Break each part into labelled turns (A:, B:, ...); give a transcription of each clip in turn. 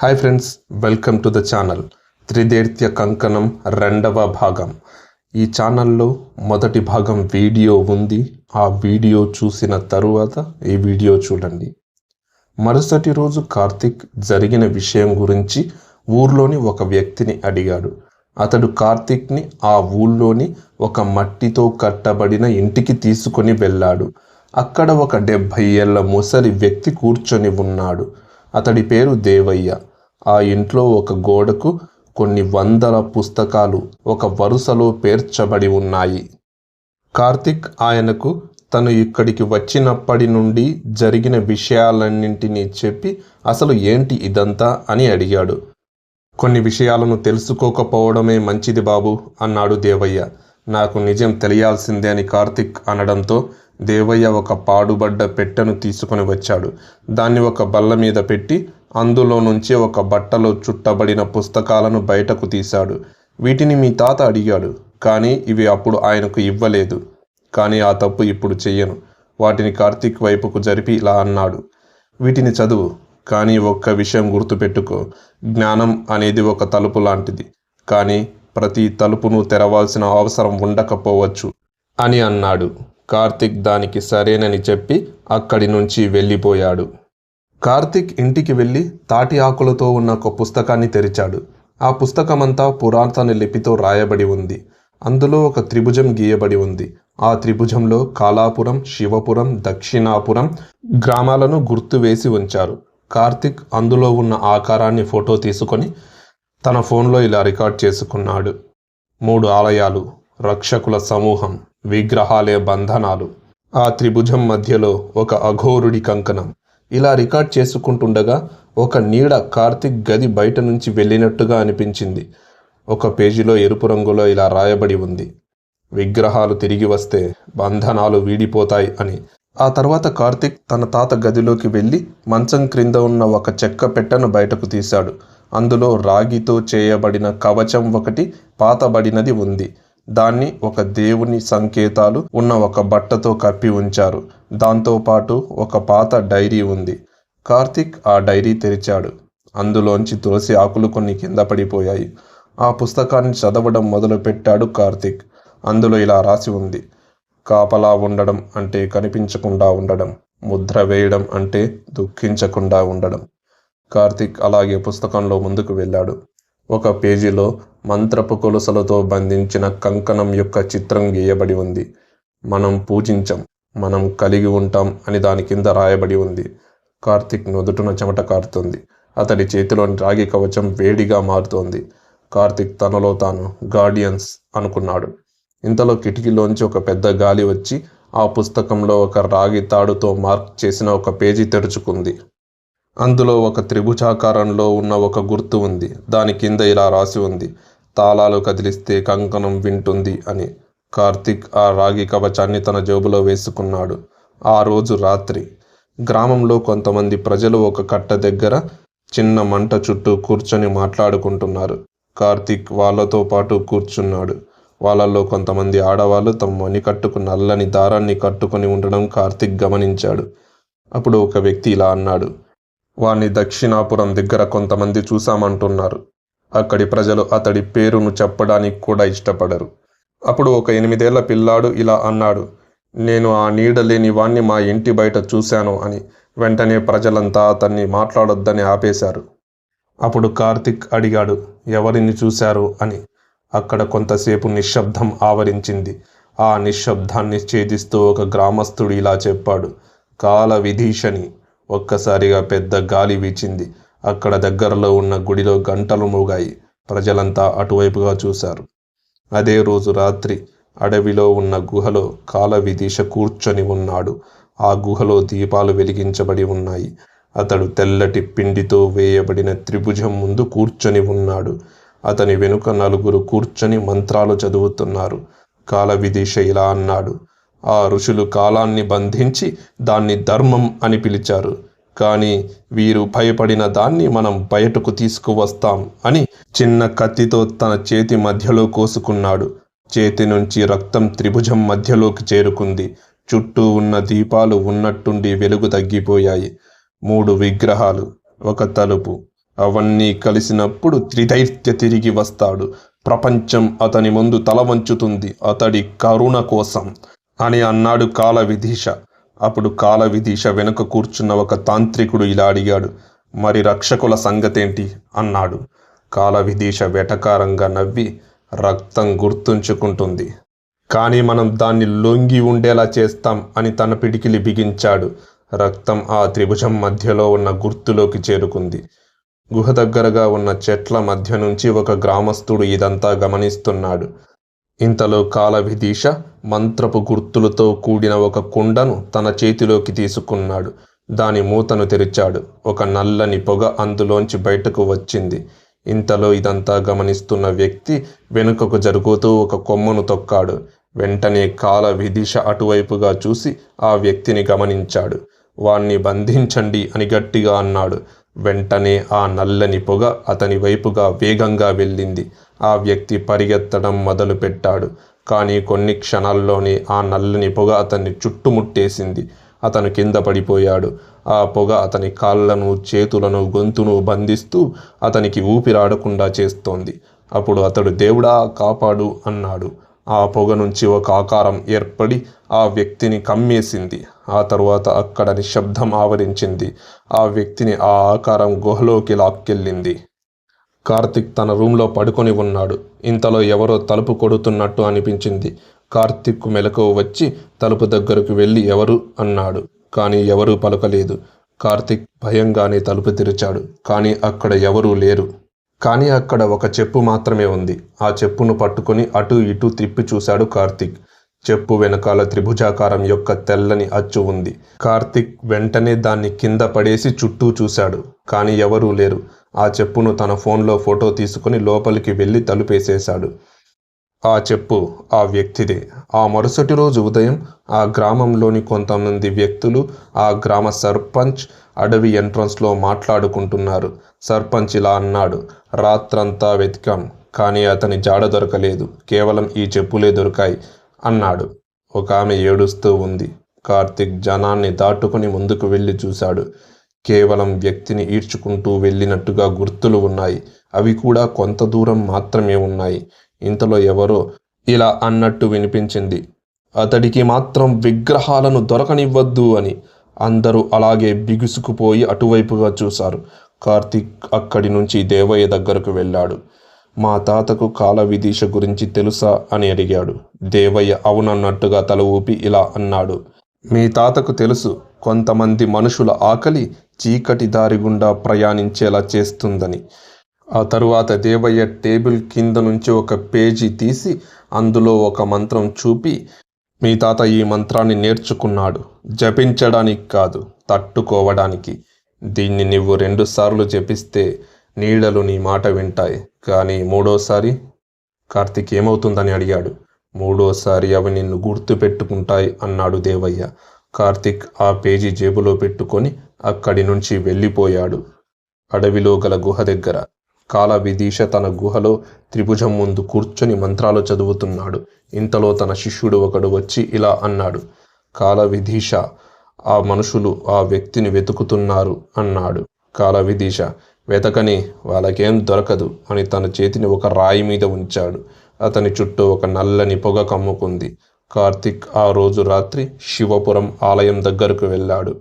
A: Hi friends welcome to the channel త్రిదేర్త్య కంకణం రెండవ భాగం. ఈ ఛానల్లో మొదటి భాగం వీడియో ఉంది. ఆ వీడియో చూసిన తరువాత ఈ వీడియో చూడండి. మరుసటి రోజు కార్తిక్ జరిగిన విషయం గురించి ఊర్లోని ఒక వ్యక్తిని అడిగాడు. అతడు కార్తిక్ని ఆ ఊళ్ళోని ఒక మట్టితో కట్టబడిన ఇంటికి తీసుకొని వెళ్ళాడు. అక్కడ ఒక డెబ్భై ఏళ్ళ ముసలి వ్యక్తి కూర్చొని ఉన్నాడు. అతడి పేరు దేవయ్య. ఆ ఇంట్లో ఒక గోడకు కొన్ని వందల పుస్తకాలు ఒక వరుసలో పేర్చబడి ఉన్నాయి. కార్తిక్ ఆయనకు తను ఇక్కడికి వచ్చినప్పటి నుండి జరిగిన విషయాలన్నింటినీ చెప్పి అసలు ఏంటి ఇదంతా అని అడిగాడు. కొన్ని విషయాలను తెలుసుకోకపోవడమే మంచిది బాబు అన్నాడు దేవయ్య. నాకు నిజం తెలియాల్సిందే అని కార్తిక్ అనడంతో దేవయ్య ఒక పాడుబడ్డ పెట్టెను తీసుకొని వచ్చాడు. దాన్ని ఒక బల్ల మీద పెట్టి అందులో నుంచి ఒక బట్టలో చుట్టబడిన పుస్తకాలను బయటకు తీశాడు. వీటిని మీ తాత అడిగాడు కానీ ఇవి అప్పుడు ఆయనకు ఇవ్వలేదు. కానీ ఆ తప్పు ఇప్పుడు చెయ్యను. వాటిని కార్తిక్ వైపుకు జరిపి ఇలా అన్నాడు. వీటిని చదువు కానీ ఒక్క విషయం గుర్తుపెట్టుకో. జ్ఞానం అనేది ఒక తలుపు లాంటిది కానీ ప్రతి తలుపును తెరవాల్సిన అవసరం ఉండకపోవచ్చు అని అన్నాడు. కార్తిక్ దానికి సరేనని చెప్పి అక్కడి నుంచి వెళ్ళిపోయాడు. కార్తిక్ ఇంటికి వెళ్ళి తాటి ఆకులతో ఉన్న ఒక పుస్తకాన్ని తెరిచాడు. ఆ పుస్తకమంతా పురాతన లిపితో రాయబడి ఉంది. అందులో ఒక త్రిభుజం గీయబడి ఉంది. ఆ త్రిభుజంలో కాలాపురం శివపురం దక్షిణాపురం గ్రామాలను గుర్తు వేసి ఉంచారు. కార్తిక్ అందులో ఉన్న ఆకారాన్ని ఫోటో తీసుకొని తన ఫోన్లో ఇలా రికార్డ్ చేసుకున్నాడు. మూడు ఆలయాలు రక్షకుల సమూహం విగ్రహాలే బంధనాలు. ఆ త్రిభుజం మధ్యలో ఒక అఘోరుడి కంకణం. ఇలా రికార్డ్ చేసుకుంటుండగా ఒక నీడ కార్తిక్ గది బయట నుంచి వెళ్ళినట్టుగా అనిపించింది. ఒక పేజీలో ఎరుపు రంగులో ఇలా రాయబడి ఉంది. విగ్రహాలు తిరిగి వస్తే బంధనాలు వీడిపోతాయి అని. ఆ తర్వాత కార్తిక్ తన తాత గదిలోకి వెళ్ళి మంచం క్రింద ఉన్న ఒక చెక్క పెట్టెను బయటకు తీశాడు. అందులో రాగితో చేయబడిన కవచం ఒకటి పాతబడినది ఉంది. దాన్ని ఒక దేవుని సంకేతాలు ఉన్న ఒక బట్టతో కప్పి ఉంచారు. దాంతోపాటు ఒక పాత డైరీ ఉంది. కార్తిక్ ఆ డైరీ తెరిచాడు. అందులోంచి తులసి ఆకులు కొన్ని కింద పడిపోయాయి. ఆ పుస్తకాన్ని చదవడం మొదలుపెట్టాడు కార్తిక్. అందులో ఇలా రాసి ఉంది. కాపలా ఉండడం అంటే కనిపించకుండా ఉండడం ముద్ర వేయడం అంటే దుఃఖించకుండా ఉండడం. కార్తిక్ అలాగే పుస్తకంలో ముందుకు వెళ్ళాడు. ఒక పేజీలో మంత్రపు కొలుసలతో బంధించిన కంకణం యొక్క చిత్రం గీయబడి ఉంది. మనం పూజించం. మనం కలిగి ఉంటాం అని దాని కింద రాయబడి ఉంది. కార్తిక్ నుదుటున చెమట కారుతుంది. అతడి చేతిలోని రాగి కవచం వేడిగా మారుతోంది. కార్తిక్ తనలో తాను గార్డియన్స్ అనుకున్నాడు. ఇంతలో కిటికీలోంచి ఒక పెద్ద గాలి వచ్చి ఆ పుస్తకంలో ఒక రాగి తాడుతో మార్క్ చేసిన ఒక పేజీ తెరుచుకుంది. అందులో ఒక త్రిభుజాకారంలో ఉన్న ఒక గుర్తు ఉంది. దాని కింద ఇలా రాసి ఉంది. తాళాలు కదిలిస్తే కంకణం వింటుంది అని. కార్తిక్ ఆ రాగి కవచాన్ని తన జేబులో వేసుకున్నాడు. ఆ రోజు రాత్రి గ్రామంలో కొంతమంది ప్రజలు ఒక కట్ట దగ్గర చిన్న మంట చుట్టూ కూర్చొని మాట్లాడుకుంటున్నారు. కార్తిక్ వాళ్ళతో పాటు కూర్చున్నాడు. వాళ్ళల్లో కొంతమంది ఆడవాళ్ళు తమ మణికట్టుకు నల్లని దారాన్ని కట్టుకొని ఉండడం కార్తిక్ గమనించాడు. అప్పుడు ఒక వ్యక్తి ఇలా అన్నాడు. వాణ్ణి దక్షిణాపురం దగ్గర కొంతమంది చూశామంటున్నారు. అక్కడి ప్రజలు అతడి పేరును చెప్పడానికి కూడా ఇష్టపడరు. అప్పుడు ఒక ఎనిమిదేళ్ళ పిల్లాడు ఇలా అన్నాడు నేను ఆ నీడ లేని వాణ్ణి మా ఇంటి బయట చూశాను అని. వెంటనే ప్రజలంతా అతన్ని మాట్లాడొద్దని ఆపేశారు. అప్పుడు కార్తిక్ అడిగాడు ఎవరిని చూశారు? అని. అక్కడ కొంతసేపు నిశ్శబ్దం ఆవరించింది. ఆ నిశ్శబ్దాన్ని ఛేదిస్తూ ఒక గ్రామస్తుడు ఇలా చెప్పాడు కాల విధీషని ఒక్కసారిగా పెద్ద గాలి వీచింది. అక్కడ దగ్గరలో ఉన్న గుడిలో గంటలు మోగాయి. ప్రజలంతా అటువైపుగా చూశారు. అదే రోజు రాత్రి అడవిలో ఉన్న గుహలో కాల కూర్చొని ఉన్నాడు. ఆ గుహలో దీపాలు వెలిగించబడి ఉన్నాయి. అతడు తెల్లటి పిండితో వేయబడిన త్రిభుజం ముందు కూర్చొని ఉన్నాడు. అతని వెనుక నలుగురు కూర్చొని మంత్రాలు చదువుతున్నారు. కాల ఇలా అన్నాడు ఆ ఋషులు కాలాన్ని బంధించి దాన్ని ధర్మం అని పిలిచారు. కానీ వీరు భయపడిన దాన్ని మనం బయటకు తీసుకువస్తాం అని చిన్న కత్తితో తన చేతి మధ్యలో కోసుకున్నాడు. చేతి నుంచి రక్తం త్రిభుజం మధ్యలోకి చేరుకుంది. చుట్టూ ఉన్న దీపాలు ఉన్నట్టుండి వెలుగు తగ్గిపోయాయి. మూడు విగ్రహాలు ఒక తలుపు అవన్నీ కలిసినప్పుడు త్రిదైత్య తిరిగి వస్తాడు. ప్రపంచం అతని ముందు తల వంచుతుంది. అతడి కరుణ కోసం అని అన్నాడు కాల విధీష అప్పుడు కాలవిధీష వెనుక కూర్చున్న ఒక తాంత్రికుడు ఇలా అడిగాడు మరి రక్షకుల సంగతేంటి? అన్నాడు. కాలవిధీష వెటకారంగా నవ్వి రక్తం గుర్తుంచుకుంటుంది. కానీ మనం దాన్ని లొంగి ఉండేలా చేస్తాం అని తన పిడికిలి బిగించాడు. రక్తం ఆ త్రిభుజం మధ్యలో ఉన్న గుర్తులోకి చేరుకుంది. గుహ దగ్గరగా ఉన్న చెట్ల మధ్య నుంచి ఒక గ్రామస్తుడు ఇదంతా గమనిస్తున్నాడు. ఇంతలో కాలవిదీష మంత్రపు గుర్తులతో కూడిన ఒక కుండను తన చేతిలోకి తీసుకున్నాడు. దాని మూతను తెరిచాడు. ఒక నల్లని పొగ అందులోంచి బయటకు వచ్చింది. ఇంతలో ఇదంతా గమనిస్తున్న వ్యక్తి వెనుకకు జరుగుతూ ఒక కొమ్మను తొక్కాడు. వెంటనే కాల విదిష అటువైపుగా చూసి ఆ వ్యక్తిని గమనించాడు. వాణ్ణి బంధించండి అని గట్టిగా అన్నాడు. వెంటనే ఆ నల్లని పొగ అతని వైపుగా వేగంగా వెళ్ళింది. ఆ వ్యక్తి పరిగెత్తడం మొదలుపెట్టాడు. కానీ కొన్ని క్షణాల్లోనే ఆ నల్లని పొగ అతన్ని చుట్టుముట్టేసింది. అతను కింద పడిపోయాడు. ఆ పొగ అతని కాళ్ళను చేతులను గొంతును బంధిస్తూ అతనికి ఊపిరాడకుండా చేస్తోంది. అప్పుడు అతడు దేవుడా కాపాడు అన్నాడు. ఆ పొగ నుంచి ఒక ఆకారం ఏర్పడి ఆ వ్యక్తిని కమ్మేసింది. ఆ తరువాత అక్కడ నిశ్శబ్దం ఆవరించింది. ఆ వ్యక్తిని ఆ ఆకారం గుహలోకి లాక్కెళ్ళింది. కార్తిక్ తన రూమ్లో పడుకొని ఉన్నాడు. ఇంతలో ఎవరో తలుపు కొడుతున్నట్టు అనిపించింది. కార్తిక్ మెలకువ వచ్చి తలుపు దగ్గరకు వెళ్ళి ఎవరు? అన్నాడు. కానీ ఎవరూ పలకలేదు. కార్తిక్ భయంగానే తలుపు తెరిచాడు. కానీ అక్కడ ఎవరూ లేరు. కానీ అక్కడ ఒక చెప్పు మాత్రమే ఉంది. ఆ చెప్పును పట్టుకొని అటు ఇటు తిప్పి చూశాడు కార్తిక్. చెప్పు వెనకాల త్రిభుజాకారం యొక్క తెల్లని అచ్చు ఉంది. కార్తిక్ వెంటనే దాన్ని కింద పడేసి చుట్టూ చూశాడు. కానీ ఎవరూ లేరు. ఆ చెప్పును తన ఫోన్లో ఫోటో తీసుకుని లోపలికి వెళ్ళి తలుపేసేశాడు. ఆ చెప్పు ఆ వ్యక్తిదే. ఆ మరుసటి రోజు ఉదయం ఆ గ్రామంలోని కొంతమంది వ్యక్తులు ఆ గ్రామ సర్పంచ్ అడవి ఎంట్రన్స్లో మాట్లాడుకుంటున్నారు. సర్పంచ్ ఇలా అన్నాడు రాత్రంతా వెతికాం కానీ అతని జాడ దొరకలేదు. కేవలం ఈ చెప్పులే దొరికాయి అన్నాడు. ఒక ఆమె ఏడుస్తూ ఉంది. కార్తిక్ జనాన్ని దాటుకుని ముందుకు వెళ్ళి చూశాడు. కేవలం వ్యక్తిని ఈడ్చుకుంటూ వెళ్ళినట్టుగా గుర్తులు ఉన్నాయి. అవి కూడా కొంత దూరం మాత్రమే ఉన్నాయి. ఇంతలో ఎవరో ఇలా అన్నట్టు వినిపించింది. అతడికి మాత్రం విగ్రహాలను దొరకనివ్వద్దు అని అందరూ అలాగే బిగుసుకుపోయి అటువైపుగా చూశారు. కార్తీక్ అక్కడి నుంచి దేవయ్య దగ్గరకు వెళ్ళాడు. మా తాతకు కాల విదీష గురించి తెలుసా అని అడిగాడు. దేవయ్య అవునన్నట్టుగా తల ఊపి ఇలా అన్నాడు. మీ తాతకు తెలుసు కొంతమంది మనుషుల ఆకలి చీకటి దారి గుండా ప్రయాణించేలా చేస్తుందని. ఆ తరువాత దేవయ్య టేబుల్ కింద నుంచి ఒక పేజీ తీసి అందులో ఒక మంత్రం చూపి మీ తాత ఈ మంత్రాన్ని నేర్చుకున్నాడు. జపించడానికి కాదు తట్టుకోవడానికి. దీన్ని నువ్వు రెండుసార్లు జపిస్తే నీడలు నీ మాట వింటాయి. కానీ మూడోసారి? కార్తీక్ ఏమవుతుందని అడిగాడు. మూడోసారి అవి నిన్ను గుర్తు పెట్టుకుంటాయి అన్నాడు దేవయ్య. కార్తిక్ ఆ పేజీ జేబులో పెట్టుకొని అక్కడి నుంచి వెళ్ళిపోయాడు అడవిలో గల గుహ దగ్గర. కాల విదీష తన గుహలో త్రిభుజం ముందు కూర్చొని మంత్రాలు చదువుతున్నాడు. ఇంతలో తన శిష్యుడు ఒకడు వచ్చి ఇలా అన్నాడు. కాల విధీష ఆ మనుషులు ఆ వ్యక్తిని వెతుకుతున్నారు అన్నాడు. కాల విదీష వెతకని వాళ్ళకేం దొరకదు అని తన చేతిని ఒక రాయి మీద ఉంచాడు. అతని చుట్టూ ఒక నల్లని పొగ కమ్ముకుంది. కార్తిక్ ఆ రోజు రాత్రి శివపురం ఆలయం దగ్గరకు వెళ్ళాడు.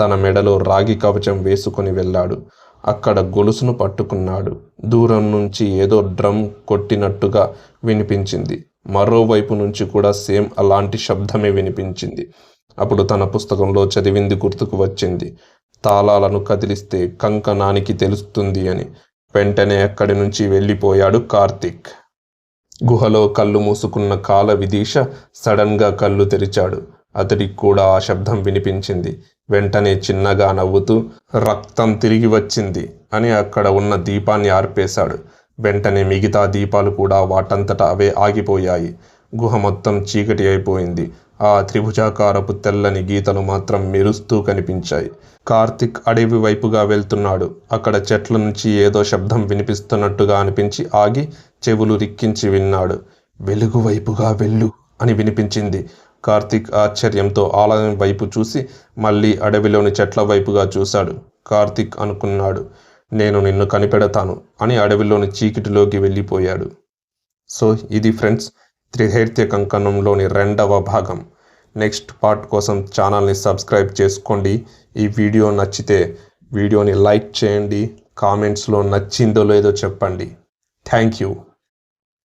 A: తన మెడలో రాగి కవచం వేసుకుని వెళ్ళాడు. అక్కడ గొలుసును పట్టుకున్నాడు. దూరం నుంచి ఏదో డ్రమ్ కొట్టినట్టుగా వినిపించింది. మరోవైపు నుంచి కూడా సేమ్ అలాంటి శబ్దమే వినిపించింది. అప్పుడు తన పుస్తకంలో చదివింది గుర్తుకు వచ్చింది. తాళాలను కదిలిస్తే కంకణానికి తెలుస్తుంది అని. వెంటనే అక్కడి నుంచి వెళ్ళిపోయాడు కార్తిక్. గుహలో కళ్ళు మూసుకున్న కాల విదీష సడన్గా కళ్ళు తెరిచాడు. అతడికి కూడా ఆ శబ్దం వినిపించింది. వెంటనే చిన్నగా నవ్వుతూ రక్తం తిరిగి వచ్చింది అని అక్కడ ఉన్న దీపాన్ని ఆర్పేశాడు. వెంటనే మిగతా దీపాలు కూడా వాటంతట అవే ఆగిపోయాయి. గుహ మొత్తం చీకటి అయిపోయింది. ఆ త్రిభుజాకారపు తెల్లని గీతలు మాత్రం మెరుస్తూ కనిపించాయి. కార్తిక్ అడవి వైపుగా వెళ్తున్నాడు. అక్కడ చెట్ల నుంచి ఏదో శబ్దం వినిపిస్తున్నట్టుగా అనిపించి ఆగి చెవులు రిక్కించి విన్నాడు. వెలుగు వైపుగా వెళ్ళు అని వినిపించింది. కార్తిక్ ఆశ్చర్యంతో ఆలయం వైపు చూసి మళ్ళీ అడవిలోని చెట్ల వైపుగా చూశాడు. కార్తిక్ అనుకున్నాడు నేను నిన్ను కనిపెడతాను అని అడవిలోని చీకటిలోకి వెళ్ళిపోయాడు. సో ఇది ఫ్రెండ్స్ త్రిహైత్య కంకణంలోని రెండవ భాగం. నెక్స్ట్ పార్ట్ కోసం ఛానల్ని సబ్స్క్రైబ్ చేసుకోండి. ఈ వీడియో నచ్చితే వీడియోని లైక్ చేయండి. కామెంట్స్లో నచ్చిందో లేదో చెప్పండి. Thank you.